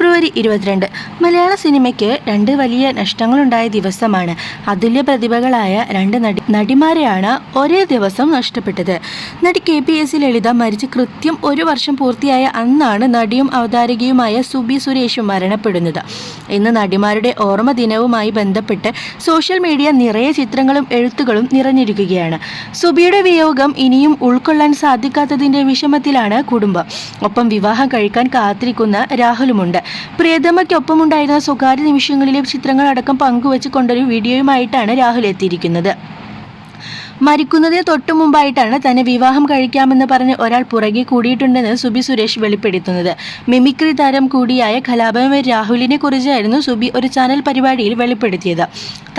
ഫെബ്രുവരി ഇരുപത്തിരണ്ട്. മലയാള സിനിമയ്ക്ക് രണ്ട് വലിയ നഷ്ടങ്ങളുണ്ടായ ദിവസമാണ്. അതുല്യ പ്രതിഭകളായ രണ്ട് നടി നടിമാരെയാണ് ഒരേ ദിവസം നഷ്ടപ്പെട്ടത്. നടി കെ പി എസ് ലളിത മരിച്ച് കൃത്യം ഒരു വർഷം പൂർത്തിയായ അന്നാണ് നടിയും അവതാരകയുമായ സുബി സുരേഷും മരണപ്പെടുന്നത്. ഇന്ന് നടിമാരുടെ ഓർമ്മ ദിനവുമായി ബന്ധപ്പെട്ട് സോഷ്യൽ മീഡിയ നിറയെ ചിത്രങ്ങളും എഴുത്തുകളും നിറഞ്ഞിരിക്കുകയാണ്. സുബിയുടെ വിയോഗം ഇനിയും ഉൾക്കൊള്ളാൻ സാധിക്കാത്തതിന്റെ വിഷമത്തിലാണ് കുടുംബം. ഒപ്പം വിവാഹം കഴിക്കാൻ കാത്തിരിക്കുന്ന രാഹുലുമുണ്ട്. പ്രിയതമയ്ക്കൊപ്പമുണ്ടായിരുന്ന സ്വകാര്യ നിമിഷങ്ങളിലെ ചിത്രങ്ങളടക്കം പങ്കുവച്ച് കൊണ്ടൊരു വീഡിയോയുമായിട്ടാണ് രാഹുൽ എത്തിയിരിക്കുന്നത്. മരിക്കുന്നതിന് തൊട്ടു മുമ്പായിട്ടാണ് തന്നെ വിവാഹം കഴിക്കാമെന്ന് പറഞ്ഞ് ഒരാൾ പുറകെ കൂടിയിട്ടുണ്ടെന്ന് സുബി സുരേഷ് വെളിപ്പെടുത്തുന്നത്. മിമിക്രി താരം കൂടിയായ കലാപമ രാഹുലിനെ കുറിച്ചായിരുന്നു സുബി ഒരു ചാനൽ പരിപാടിയിൽ വെളിപ്പെടുത്തിയത്.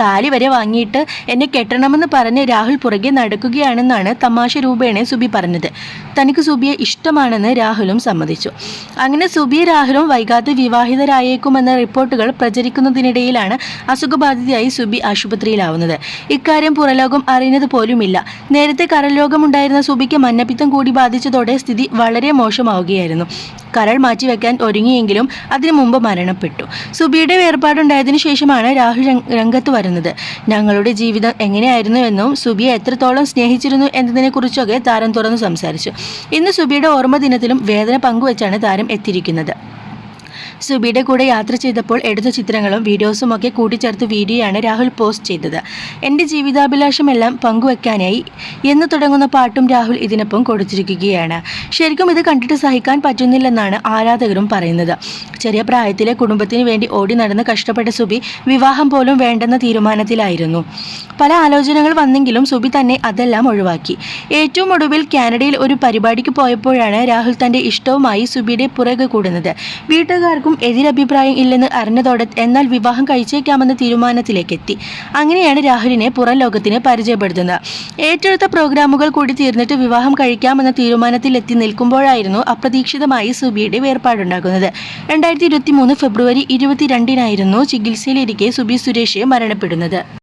താലി വരെ വാങ്ങിയിട്ട് എന്നെ കെട്ടണമെന്ന് പറഞ്ഞ് രാഹുൽ പുറകെ നടക്കുകയാണെന്നാണ് തമാശ രൂപേണ സുബി പറഞ്ഞത്. തനിക്ക് സുബിയെ ഇഷ്ടമാണെന്ന് രാഹുലും സമ്മതിച്ചു. അങ്ങനെ സുബി രാഹുലും വൈകാതെ വിവാഹിതരായേക്കുമെന്ന റിപ്പോർട്ടുകൾ പ്രചരിക്കുന്നതിനിടയിലാണ് അസുഖബാധിതയായി സുബി ആശുപത്രിയിലാവുന്നത്. ഇക്കാര്യം പുറലോകം അറിയുന്നത് പോലുമില്ല നേരത്തെ കരലോകമുണ്ടായിരുന്ന സുബിക്ക് മഞ്ഞപ്പിത്തം കൂടി ബാധിച്ചതോടെ സ്ഥിതി വളരെ മോശമാവുകയായിരുന്നു. കരൾ മാറ്റിവെക്കാൻ ഒരുങ്ങിയെങ്കിലും അതിനു മുമ്പ് മരണപ്പെട്ടു. സുബിയുടെ വേർപാടുണ്ടായതിനു ശേഷമാണ് രാഹുൽ രംഗ- രംഗത്ത് വരുന്നത്. ഞങ്ങളുടെ ജീവിതം എങ്ങനെയായിരുന്നുവെന്നും സുബിയെ എത്രത്തോളം സ്നേഹിച്ചിരുന്നു എന്നതിനെക്കുറിച്ചൊക്കെ താരം തുറന്നു സംസാരിച്ചു. ഇന്ന് സുബിയുടെ ഓർമ്മ ദിനത്തിലും വേദന പങ്കുവച്ചാണ് താരം എത്തിയിരിക്കുന്നത്. സുബിയുടെ കൂടെ യാത്ര ചെയ്തപ്പോൾ എടുത്ത ചിത്രങ്ങളും വീഡിയോസും ഒക്കെ കൂട്ടിച്ചേർത്ത് വീഡിയോയാണ് രാഹുൽ പോസ്റ്റ് ചെയ്തത്. എന്റെ ജീവിതാഭിലാഷമെല്ലാം പങ്കുവെക്കാനായി എന്ന് തുടങ്ങുന്ന പാട്ടും രാഹുൽ ഇതിനൊപ്പം കൊടുത്തിരിക്കുകയാണ്. ശരിക്കും ഇത് കണ്ടിട്ട് സഹിക്കാൻ പറ്റുന്നില്ലെന്നാണ് ആരാധകരും പറയുന്നത്. ചെറിയ പ്രായത്തിലെ കുടുംബത്തിന് വേണ്ടി ഓടി നടന്ന് കഷ്ടപ്പെട്ട സുബി വിവാഹം പോലും വേണ്ടെന്ന തീരുമാനത്തിലായിരുന്നു. പല ആലോചനകൾ വന്നെങ്കിലും സുബി തന്നെ അതെല്ലാം ഒഴിവാക്കി. ഏറ്റവും ഒടുവിൽ കാനഡയിൽ ഒരു പരിപാടിക്ക് പോയപ്പോഴാണ് രാഹുൽ തന്റെ ഇഷ്ടവുമായി സുബിയുടെ പുറകെ കൂടുന്നത്. വീട്ടുകാർക്കും എതിരഭിപ്രായം ഇല്ലെന്ന് അറിഞ്ഞതോടെ എന്നാൽ വിവാഹം കഴിച്ചേക്കാമെന്ന തീരുമാനത്തിലേക്ക് എത്തി അങ്ങനെയാണ് രാഹുലിനെ പുറം ലോകത്തിന് പരിചയപ്പെടുത്തുന്നത്. ഏറ്റെടുത്ത പ്രോഗ്രാമുകൾ കൂടി തീർന്നിട്ട് വിവാഹം കഴിക്കാമെന്ന തീരുമാനത്തിൽ എത്തി നിൽക്കുമ്പോഴായിരുന്നു അപ്രതീക്ഷിതമായി സുബിയുടെ വേർപാടുണ്ടാകുന്നത്. രണ്ടായിരത്തി ഇരുപത്തി മൂന്ന് ഫെബ്രുവരി ഇരുപത്തിരണ്ടിനായിരുന്നു ചികിത്സയിലിരിക്കെ സുബി സുരേഷ് മരണപ്പെടുന്നത്.